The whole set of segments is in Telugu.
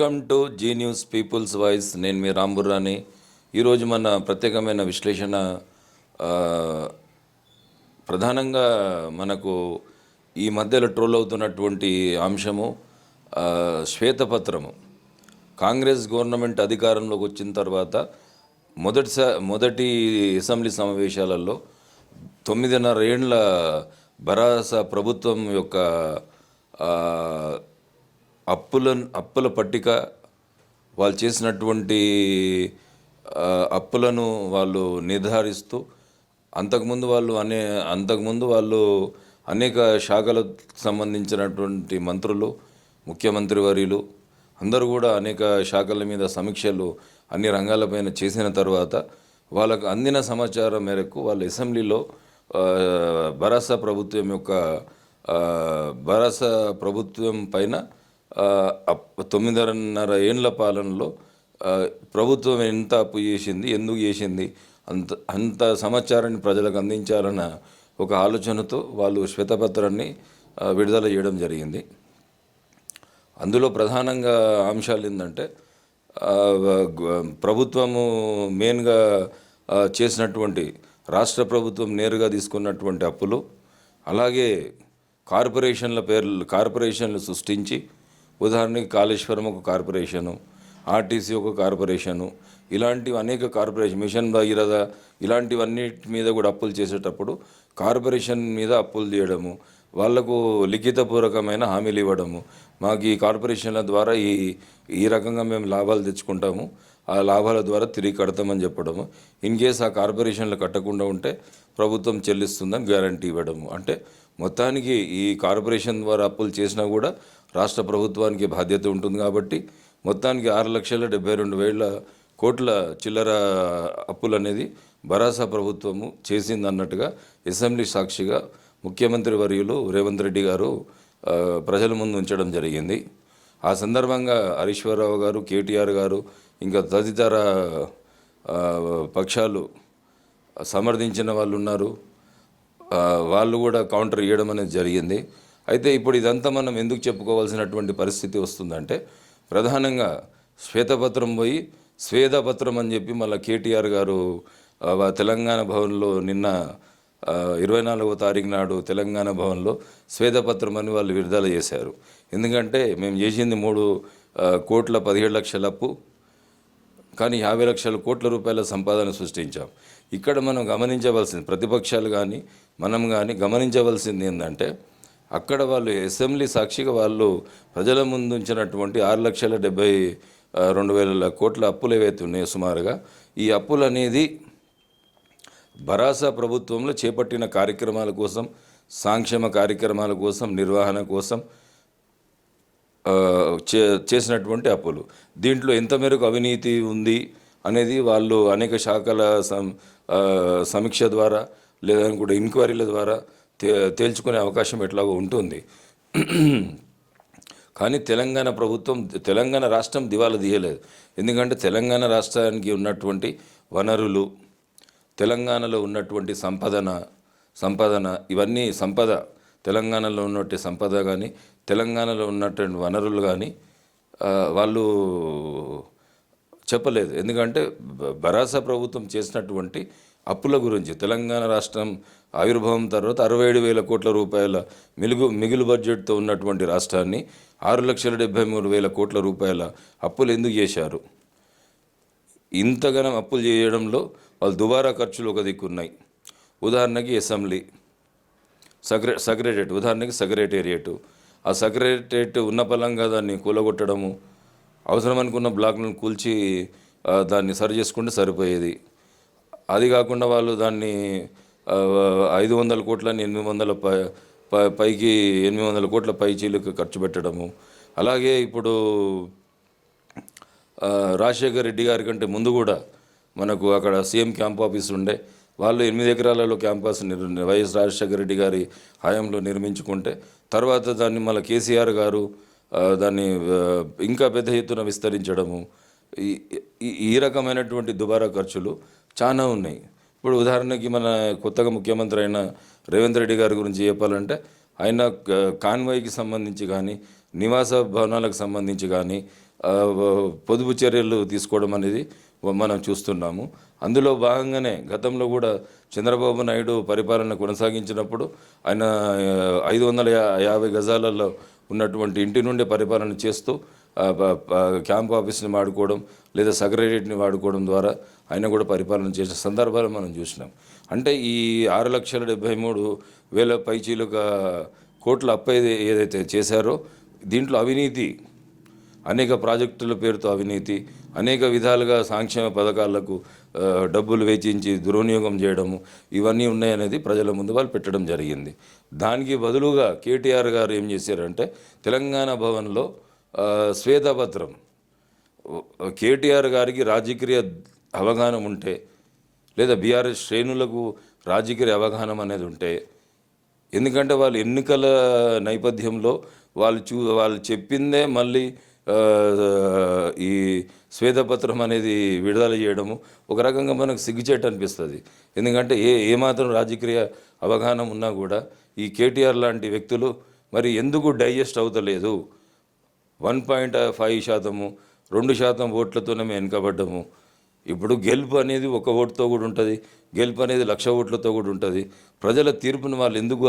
Welcome to Zee news people's voice నేను మీ రాంబుర్రాని ఈరోజు మన ప్రత్యేకమైన విశ్లేషణ ప్రధానంగా మనకు ఈ మధ్యలో ట్రోల్ అవుతున్నటువంటి అంశము శ్వేతపత్రము. కాంగ్రెస్ గవర్నమెంట్ అధికారంలోకి వచ్చిన తర్వాత మొదటి మొదటి అసెంబ్లీ సమావేశాలలో తొమ్మిదిన్నర ఏండ్ల బరాస ప్రభుత్వం యొక్క అప్పుల అప్పుల పట్టిక వాళ్ళు చేసినటువంటి అప్పులను వాళ్ళు నిర్ధారిస్తూ అంతకుముందు వాళ్ళు అనే అంతకుముందు వాళ్ళు అనేక శాఖలకు సంబంధించినటువంటి మంత్రులు ముఖ్యమంత్రి వర్యులు అందరూ కూడా అనేక శాఖల మీద సమీక్షలు అన్ని రంగాలపైన చేసిన తర్వాత వాళ్ళకు అందిన సమాచారం మేరకు వాళ్ళు అసెంబ్లీలో భరాసా ప్రభుత్వం యొక్క భరాసా ప్రభుత్వం పైన తొమ్మిదిన్నర ఏండ్ల పాలనలో ప్రభుత్వం ఎంత అప్పు చేసింది ఎందుకు చేసింది అంత అంత సమాచారాన్ని ప్రజలకు అందించాలన్న ఒక ఆలోచనతో వాళ్ళు శ్వేతపత్రాన్ని విడుదల చేయడం జరిగింది. అందులో ప్రధానంగా అంశాలు ఏంటంటే ప్రభుత్వము మెయిన్గా చేసినటువంటి రాష్ట్ర ప్రభుత్వం నేరుగా తీసుకున్నటువంటి అప్పులు అలాగే కార్పొరేషన్ల పేర్లు కార్పొరేషన్లు సృష్టించి ఉదాహరణకి కాళేశ్వరం ఒక కార్పొరేషను ఆర్టీసీ ఒక కార్పొరేషను ఇలాంటివి అనేక కార్పొరేషన్ మిషన్ భగీరథ ఇలాంటివన్నిటి మీద కూడా అప్పులు చేసేటప్పుడు కార్పొరేషన్ మీద అప్పులు చేయడము వాళ్ళకు లిఖితపూర్వకమైన హామీలు ఇవ్వడము. మాకు ఈ కార్పొరేషన్ల ద్వారా ఈ ఈ రకంగా మేము లాభాలు తెచ్చుకుంటాము ఆ లాభాల ద్వారా తిరిగి కడతామని చెప్పడము. ఇన్ కేస్ ఆ కార్పొరేషన్లు కట్టకుండా ఉంటే ప్రభుత్వం చెల్లిస్తుందని గ్యారంటీ ఇవ్వడము. అంటే మొత్తానికి ఈ కార్పొరేషన్ ద్వారా అప్పులు చేసినా కూడా రాష్ట్ర ప్రభుత్వానికి బాధ్యత ఉంటుంది కాబట్టి మొత్తానికి ఆరు లక్షల డెబ్బై రెండు వేల కోట్ల చిల్లర అప్పులు అనేది భరాసా ప్రభుత్వము చేసింది అన్నట్టుగా అసెంబ్లీ సాక్షిగా ముఖ్యమంత్రి వర్యులు రేవంత్ రెడ్డి గారు ప్రజల ముందు ఉంచడం జరిగింది. ఆ సందర్భంగా హరీశ్వరరావు గారు కేటీఆర్ గారు ఇంకా తదితర పక్షాలు సమర్థించిన వాళ్ళు ఉన్నారు. వాళ్ళు కూడా కౌంటర్ ఇవ్వడం అనేది జరిగింది. అయితే ఇప్పుడు ఇదంతా మనం ఎందుకు చెప్పుకోవాల్సినటువంటి పరిస్థితి వస్తుందంటే ప్రధానంగా శ్వేతపత్రం పోయి స్వేదపత్రం అని చెప్పి మళ్ళీ కేటీఆర్ గారు తెలంగాణ భవన్లో నిన్న ఇరవై నాలుగవ తారీఖు నాడు తెలంగాణ భవన్లో స్వేదపత్రం అని వాళ్ళు విడుదల చేశారు. ఎందుకంటే మేము చేసింది మూడు కోట్ల పదిహేడు లక్షల అప్పు కానీ యాభై లక్షల కోట్ల రూపాయల సంపాదన సృష్టించాం. ఇక్కడ మనం గమనించవలసింది ప్రతిపక్షాలు కానీ మనం కానీ గమనించవలసింది ఏంటంటే అక్కడ వాళ్ళు అసెంబ్లీ సాక్షిగా వాళ్ళు ప్రజల ముందు ఉంచినటువంటి ఆరు లక్షల డెబ్బై రెండు వేల కోట్ల అప్పులు ఏవైతే ఉన్నాయో సుమారుగా ఈ అప్పులు అనేది భరాసా ప్రభుత్వంలో చేపట్టిన కార్యక్రమాల కోసం సంక్షేమ కార్యక్రమాల కోసం నిర్వహణ కోసం చే చేసినటువంటి అప్పులు. దీంట్లో ఎంత మేరకు అవినీతి ఉంది అనేది వాళ్ళు అనేక శాఖల సం సమీక్ష ద్వారా లేదని కూడా ఎంక్వైరీల ద్వారా తేల్చుకునే అవకాశం ఎట్లాగో ఉంటుంది. కానీ తెలంగాణ ప్రభుత్వం తెలంగాణ రాష్ట్రం దివాలా తీయలేదు. ఎందుకంటే తెలంగాణ రాష్ట్రానికి ఉన్నటువంటి వనరులు తెలంగాణలో ఉన్నటువంటి సంపదన సంపాదన ఇవన్నీ సంపద తెలంగాణలో ఉన్నటువంటి సంపద కానీ తెలంగాణలో ఉన్నటువంటి వనరులు కానీ వాళ్ళు చెప్పలేదు. ఎందుకంటే బరాస ప్రభుత్వం చేసినటువంటి అప్పుల గురించి. తెలంగాణ రాష్ట్రం ఆవిర్భావం తర్వాత అరవై ఏడు వేల కోట్ల రూపాయల మిలుగు మిగులు బడ్జెట్తో ఉన్నటువంటి రాష్ట్రాన్ని ఆరు లక్షల డెబ్బై మూడు వేల కోట్ల రూపాయల అప్పులు ఎందుకు చేశారు? ఇంతగానం అప్పులు చేయడంలో వాళ్ళు దుబారా ఖర్చులు ఒక దిక్కు ఉన్నాయి. ఉదాహరణకి అసెంబ్లీ సక్రె సెక్రటరియట్ ఉదాహరణకి సెక్రటేరియట్. ఆ సెక్రటేరియట్ ఉన్న పలంగా దాన్ని కూలగొట్టడము అవసరం అనుకున్న బ్లాక్లను కూల్చి దాన్ని సరి చేసుకుంటే సరిపోయేది. అది కాకుండా వాళ్ళు దాన్ని ఐదు వందల కోట్లని ఎనిమిది వందల పై పైకి ఎనిమిది వందల కోట్ల పై చీలకు ఖర్చు పెట్టడము. అలాగే ఇప్పుడు రాజశేఖర్ రెడ్డి గారి కంటే ముందు కూడా మనకు అక్కడ సీఎం క్యాంప్ ఆఫీస్ ఉండే వాళ్ళు ఎనిమిది ఎకరాలలో క్యాంపస్ నిర్ వైఎస్ రాజశేఖర రెడ్డి గారి హయాంలో నిర్మించుకుంటే తర్వాత దాన్ని మళ్ళీ కేసీఆర్ గారు దాన్ని ఇంకా పెద్ద ఎత్తున విస్తరించడము ఈ- ఈ రకమైనటువంటి దుబారా ఖర్చులు చాలా ఉన్నాయి. ఇప్పుడు ఉదాహరణకి మన కొత్తగా ముఖ్యమంత్రి అయిన రేవంత్ రెడ్డి గారి గురించి చెప్పాలంటే ఆయన కాన్వాయ్కి సంబంధించి కానీ నివాస భవనాలకు సంబంధించి కానీ పొదుపు చర్యలు తీసుకోవడం అనేది మనం చూస్తున్నాము. అందులో భాగంగానే గతంలో కూడా చంద్రబాబు నాయుడు పరిపాలన కొనసాగించినప్పుడు ఆయన ఐదు వందల యా- యాభై గజాలలో ఉన్నటువంటి ఇంటి నుండి పరిపాలన చేస్తూ క్యాంప్ ఆఫీస్ని వాడుకోవడం లేదా సెక్రటరియట్ని వాడుకోవడం ద్వారా ఆయన కూడా పరిపాలన చేసిన సందర్భాలు మనం చూసినాం. అంటే ఈ ఆరు లక్షల డెబ్బై మూడు వేల పైచీలుక కోట్ల అప్పు ఏదైతే చేశారో దీంట్లో అవినీతి అనేక ప్రాజెక్టుల పేరుతో అవినీతి అనేక విధాలుగా సంక్షేమ పథకాలకు డబ్బులు వెచ్చించి దుర్వినియోగం చేయడము ఇవన్నీ ఉన్నాయనేది ప్రజల ముందు వాళ్ళు పెట్టడం జరిగింది. దానికి బదులుగా కేటీఆర్ గారు ఏం చేశారంటే తెలంగాణ భవన్లో శ్వేతపత్రం కేటీఆర్ గారికి రాజకీయ అవగాహన ఉంటే లేదా బీఆర్ఎస్ శ్రేణులకు రాజకీయ అవగాహన అనేది ఉంటే ఎందుకంటే వాళ్ళు ఎన్నికల నేపథ్యంలో వాళ్ళు చూ వాళ్ళు చెప్పిందే మళ్ళీ ఈ శ్వేతపత్రం అనేది విడుదల చేయడము ఒక రకంగా మనకు సిగ్గుచేట అనిపిస్తుంది. ఎందుకంటే ఏ ఏమాత్రం రాజకీయ అవగాహన ఉన్నా కూడా ఈ కేటీఆర్ లాంటి వ్యక్తులు మరి ఎందుకు డైజెస్ట్ అవుతలేదు? వన్ పాయింట్ ఫైవ్ శాతము రెండు శాతం ఓట్లతోనే మేము వెనుకబడ్డము. ఇప్పుడు గెలుపు అనేది ఒక ఓటుతో కూడా ఉంటుంది గెలుపు అనేది లక్ష ఓట్లతో కూడా ఉంటుంది. ప్రజల తీర్పును వాళ్ళు ఎందుకు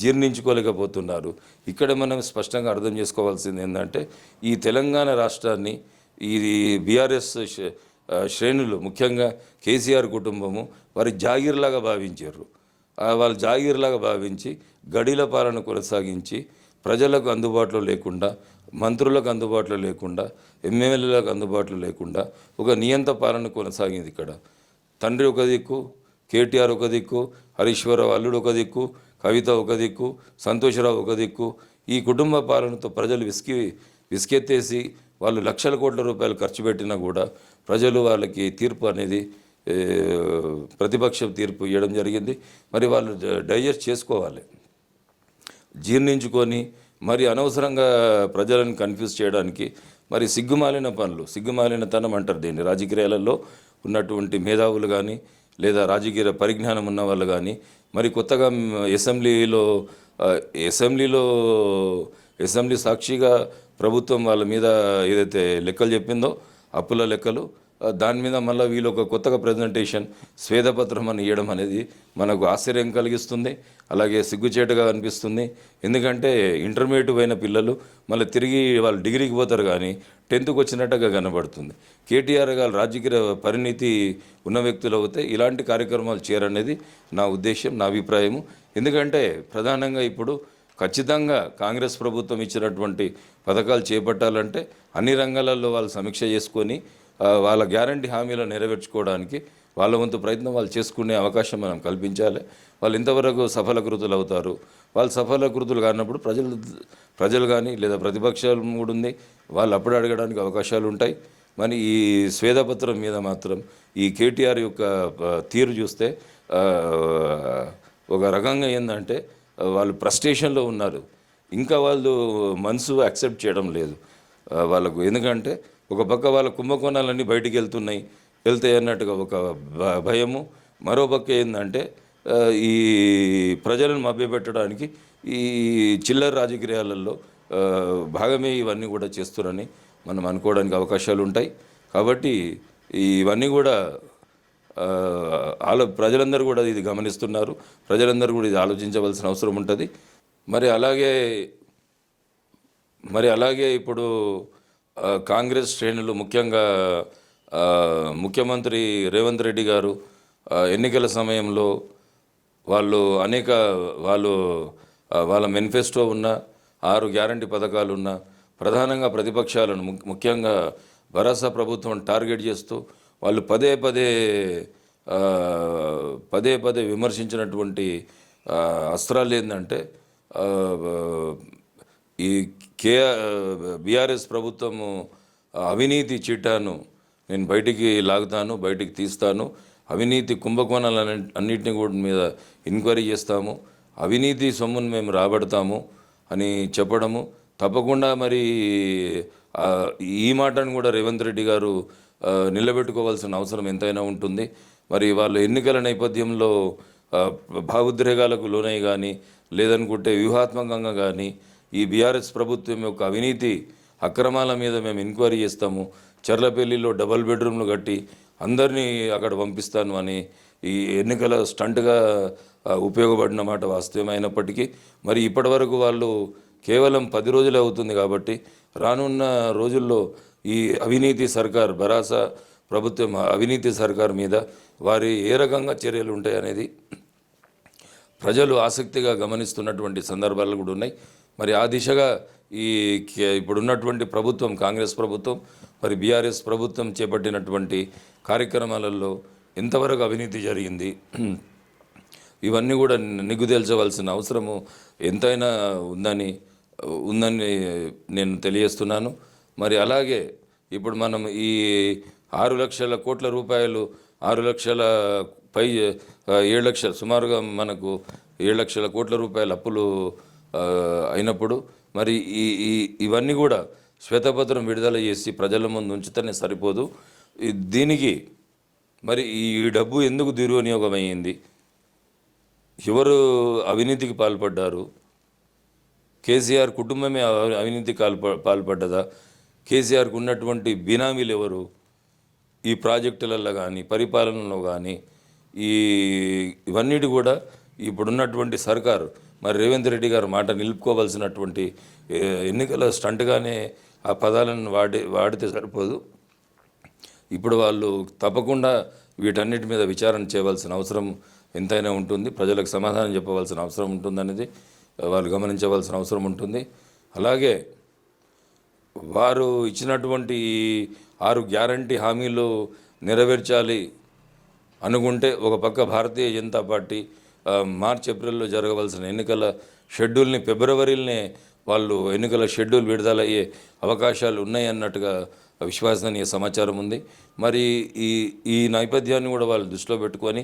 జీర్ణించుకోలేకపోతున్నారు? ఇక్కడ మనం స్పష్టంగా అర్థం చేసుకోవాల్సింది ఏంటంటే ఈ తెలంగాణ రాష్ట్రాన్ని ఈ బీఆర్ఎస్ శ్రేణులు ముఖ్యంగా కేసీఆర్ కుటుంబము వారి జాగీర్లాగా భావించారు. వాళ్ళు జాగీర్లాగా భావించి గడిల పాలన కొనసాగించి ప్రజలకు అందుబాటులో లేకుండా మంత్రులకు అందుబాటులో లేకుండా ఎమ్మెల్యేలకు అందుబాటులో లేకుండా ఒక నియంత పాలన కొనసాగింది ఇక్కడ. తండ్రి ఒక దిక్కు కేటీఆర్ ఒక దిక్కు హరీశ్వరరావు అల్లుడు ఒక దిక్కు కవిత ఒక దిక్కు సంతోషరావు ఒక దిక్కు. ఈ కుటుంబ పాలనతో ప్రజలు విసికి విసికెత్తేసి వాళ్ళు లక్షల కోట్ల రూపాయలు ఖర్చు పెట్టినా కూడా ప్రజలు వాళ్ళకి తీర్పు అనేది ప్రతిపక్షం తీర్పు ఇవ్వడం జరిగింది. మరి వాళ్ళు డైజెస్ట్ చేసుకోవాలి. జీర్ణించుకొని మరి అనవసరంగా ప్రజలను కన్ఫ్యూజ్ చేయడానికి మరి సిగ్గుమాలిన పనులు సిగ్గుమాలిన తనం అంటారు దీన్ని. రాజకీయాలలో ఉన్నటువంటి మేధావులు కానీ లేదా రాజకీయ పరిజ్ఞానం ఉన్న వాళ్ళు కానీ మరి కొత్తగా అసెంబ్లీలో అసెంబ్లీలో అసెంబ్లీ సాక్షిగా ప్రభుత్వం వాళ్ళ మీద ఏదైతే లెక్కలు చెప్పిందో అప్పుల లెక్కలు దాని మీద మళ్ళీ వీళ్ళు ఒక కొత్తగా ప్రజెంటేషన్ స్వేదపత్రం అని ఇవ్వడం అనేది మనకు ఆశ్చర్యం కలిగిస్తుంది అలాగే సిగ్గుచేటుగా అనిపిస్తుంది. ఎందుకంటే ఇంటర్మీడియట్ అయిన పిల్లలు మళ్ళీ తిరిగి వాళ్ళు డిగ్రీకి పోతారు కానీ టెన్త్కి వచ్చినట్టుగా కనబడుతుంది. కేటీఆర్ గారు రాజకీయ పరిణితి ఉన్న వ్యక్తులు అవుతే ఇలాంటి కార్యక్రమాలు చేయరనేది నా ఉద్దేశం నా అభిప్రాయము. ఎందుకంటే ప్రధానంగా ఇప్పుడు ఖచ్చితంగా కాంగ్రెస్ ప్రభుత్వం ఇచ్చినటువంటి పథకాలు చేపట్టాలంటే అన్ని రంగాలలో వాళ్ళు సమీక్ష చేసుకొని వాళ్ళ గ్యారంటీ హామీలను నెరవేర్చుకోవడానికి వాళ్ళ వంతు ప్రయత్నం వాళ్ళు చేసుకునే అవకాశం మనం కల్పించాలి. వాళ్ళు ఇంతవరకు సఫలకృతులు అవుతారు. వాళ్ళు సఫలకృతులు కానప్పుడు ప్రజలు ప్రజలు కానీ లేదా ప్రతిపక్షాలు కూడా ఉంది. వాళ్ళు అప్పుడు అడగడానికి అవకాశాలు ఉంటాయి. మరి ఈ స్వేదపత్రం మీద మాత్రం ఈ కేటీఆర్ యొక్క తీరు చూస్తే ఒక రకంగా ఏంటంటే వాళ్ళు ప్రస్టేషన్లో ఉన్నారు. ఇంకా వాళ్ళు మనసు యాక్సెప్ట్ చేయడం లేదు. వాళ్ళకు ఎందుకంటే ఒక పక్క వాళ్ళ కుంభకోణాలన్నీ బయటికి వెళ్తున్నాయి. వెళ్తాయి అన్నట్టుగా ఒక భ- భయము. మరో పక్క ఏంటంటే ఈ ప్రజలను మభ్యపెట్టడానికి ఈ చిల్లర రాజకీయాలలో భాగమే ఇవన్నీ కూడా చేస్తున్నారని మనం అనుకోవడానికి అవకాశాలు ఉంటాయి. కాబట్టి ఇవన్నీ కూడా ఆలో ప్రజలందరూ కూడా ఇది గమనిస్తున్నారు. ప్రజలందరూ కూడా ఇది ఆలోచించవలసిన అవసరం ఉంటుంది. మరి అలాగే మరి అలాగే ఇప్పుడు కాంగ్రెస్ శ్రేణులు ముఖ్యంగా ముఖ్యమంత్రి రేవంత్ రెడ్డి గారు ఎన్నికల సమయంలో వాళ్ళు అనేక వాళ్ళు వాళ్ళ మేనిఫెస్టో ఉన్న ఆరు గ్యారంటీ పథకాలు ఉన్న ప్రధానంగా ప్రతిపక్షాలను ముఖ్యంగా భరోసా ప్రభుత్వం టార్గెట్ చేస్తూ వాళ్ళు పదే పదే పదే పదే విమర్శించినటువంటి అస్త్రాలు ఏంటంటే ఈ కే బీఆర్ఎస్ ప్రభుత్వము అవినీతి చిట్టాను నేను బయటికి లాగుతాను బయటికి తీస్తాను. అవినీతి కుంభకోణాలు అన్నింటినీ కూడా మీద ఎంక్వైరీ చేస్తాము. అవినీతి సొమ్మును మేము రాబడతాము అని చెప్పడము. తప్పకుండా మరి ఈ మాటను కూడా రేవంత్ రెడ్డి గారు నిలబెట్టుకోవాల్సిన అవసరం ఎంతైనా ఉంటుంది. మరి వాళ్ళు ఎన్నికల నేపథ్యంలో భావోద్రేగాలకు లోనై కానీ లేదనుకుంటే వ్యూహాత్మకంగా కానీ ఈ బీఆర్ఎస్ ప్రభుత్వం యొక్క అవినీతి అక్రమాల మీద మేము ఎంక్వైరీ చేస్తాము. చర్లపల్లిలో డబల్ బెడ్రూమ్లు కట్టి అందరినీ అక్కడ పంపిస్తాను అని ఈ ఎన్నికల స్టంట్గా ఉపయోగపడిన మాట వాస్తవమైనప్పటికీ మరి ఇప్పటివరకు వాళ్ళు కేవలం పది రోజులే అవుతుంది కాబట్టి రానున్న రోజుల్లో ఈ అవినీతి సర్కార్ బరాస ప్రభుత్వం అవినీతి సర్కార్ మీద వారి ఏ రకంగా చర్యలు ఉంటాయనేది ప్రజలు ఆసక్తిగా గమనిస్తున్నటువంటి సందర్భాలు కూడా ఉన్నాయి. మరి ఆ దిశగా ఈ కే- ఇప్పుడున్నటువంటి ప్రభుత్వం కాంగ్రెస్ ప్రభుత్వం మరి బీఆర్ఎస్ ప్రభుత్వం చేపట్టినటువంటి కార్యక్రమాలలో ఎంతవరకు అవినీతి జరిగింది? ఇవన్నీ కూడా నిగ్గుదేల్చవలసిన అవసరము ఎంతైనా ఉందని ఉందని నేను తెలియజేస్తున్నాను. మరి అలాగే ఇప్పుడు మనం ఈ ఆరు లక్షల కోట్ల రూపాయలు ఆరు లక్షల పై ఏడు లక్షల సుమారుగా మనకు ఏడు లక్షల కోట్ల రూపాయల అప్పులు అయినప్పుడు మరి ఈ ఈ ఇవన్నీ కూడా శ్వేతపత్రం విడుదల చేసి ప్రజల ముందు ఉంచితేనే సరిపోదు. దీనికి మరి ఈ డబ్బు ఎందుకు దుర్వినియోగమైంది? ఎవరు అవినీతికి పాల్పడ్డారు? కేసీఆర్ కుటుంబమే అవినీతికి పాల్ప పాల్పడ్డదా? కేసీఆర్కు ఉన్నటువంటి బినామీలు ఎవరు? ఈ ప్రాజెక్టులలో కానీ పరిపాలనలో కానీ ఈ ఇవన్నిటి కూడా ఇప్పుడున్నటువంటి సర్కారు మరి రేవంత్ రెడ్డి గారు మాట నిలుపుకోవాల్సినటువంటి ఎన్నికల స్టంట్గానే ఆ పదాలను వాడి వాడితే సరిపోదు. ఇప్పుడు వాళ్ళు తప్పకుండా వీటన్నిటి మీద విచారణ చేయవలసిన అవసరం ఎంతైనా ఉంటుంది. ప్రజలకు సమాధానం చెప్పవలసిన అవసరం ఉంటుందనేది వాళ్ళు గమనించవలసిన అవసరం ఉంటుంది. అలాగే వారు ఇచ్చినటువంటి ఆరు గ్యారంటీ హామీలు నెరవేర్చాలి అనుకుంటే ఒక పక్క భారతీయ జనతా పార్టీ మార్చ్ ఏప్రిల్లో జరగవలసిన ఎన్నికల షెడ్యూల్ని ఫిబ్రవరిలోనే వాళ్ళు ఎన్నికల షెడ్యూల్ విడుదలయ్యే అవకాశాలు ఉన్నాయి అన్నట్టుగా విశ్వసనీయ సమాచారం ఉంది. మరి ఈ ఈ నేపథ్యాన్ని కూడా వాళ్ళు దృష్టిలో పెట్టుకొని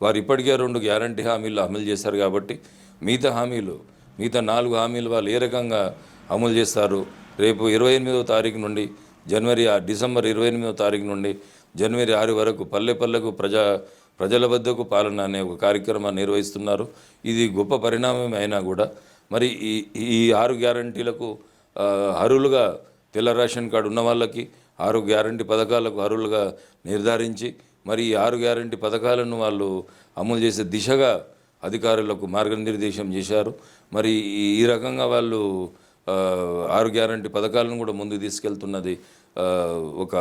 వారు ఇప్పటికే రెండు గ్యారంటీ హామీలు అమలు చేశారు కాబట్టి మిగతా హామీలు మిగతా నాలుగు హామీలు వాళ్ళు ఏ రకంగా అమలు చేస్తారు? రేపు ఇరవై ఎనిమిదో తారీఖు నుండి జనవరి ఆ డిసెంబర్ ఇరవై ఎనిమిదో తారీఖు నుండి జనవరి ఆరు వరకు పల్లె పల్లెకు ప్రజా ప్రజల వద్దకు పాలన అనే ఒక కార్యక్రమాన్ని నిర్వహిస్తున్నారు. ఇది గొప్ప పరిణామం అయినా కూడా. మరి ఈ ఈ ఆరు గ్యారంటీలకు అరులుగా తెల్ల రేషన్ కార్డు ఉన్న వాళ్ళకి ఆరు గ్యారంటీ పథకాలకు అరులుగా నిర్ధారించి మరి ఈ ఆరు గ్యారంటీ పథకాలను వాళ్ళు అమలు చేసే దిశగా అధికారులకు మార్గనిర్దేశం చేశారు. మరి ఈ రకంగా వాళ్ళు ఆరు గ్యారంటీ పథకాలను కూడా ముందుకు తీసుకెళ్తున్నది ఒక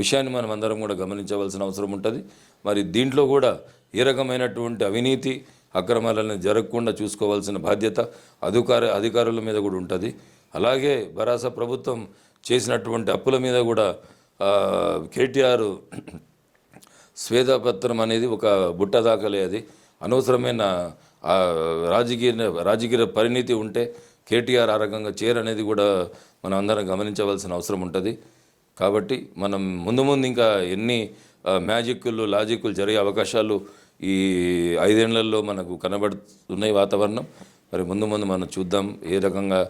విషయాన్ని మనం అందరం కూడా గమనించవలసిన అవసరం ఉంటుంది. మరి దీంట్లో కూడా ఏ రకమైనటువంటి అవినీతి అక్రమాలను జరగకుండా చూసుకోవాల్సిన బాధ్యత అధికార అధికారుల మీద కూడా ఉంటుంది. అలాగే బరాస ప్రభుత్వం చేసినటువంటి అప్పుల మీద కూడా కేటీఆర్ స్వేదపత్రం అనేది ఒక బుట్ట దాఖలే అది. అనవసరమైన రాజకీయ రాజకీయ పరిణితి ఉంటే కేటీఆర్ ఆ రకంగా చేరనేది కూడా మనం అందరం గమనించవలసిన అవసరం ఉంటుంది. కాబట్టి మనం ముందు ముందు ఇంకా ఎన్ని మ్యాజిక్లు లాజిక్లు జరిగే అవకాశాలు ఈ ఐదేళ్ళలో మనకు కనబడుతున్నాయి వాతావరణం. మరి ముందు ముందు మనం చూద్దాం ఏ రకంగా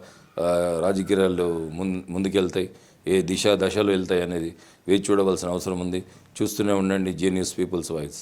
రాజకీయాలు ముం ముందుకెళ్తాయి ఏ దిశ దశలు వెళ్తాయి అనేది వేచి చూడవలసిన అవసరం ఉంది. చూస్తూనే ఉండండి జీనియస్ పీపుల్స్ వాయిస్.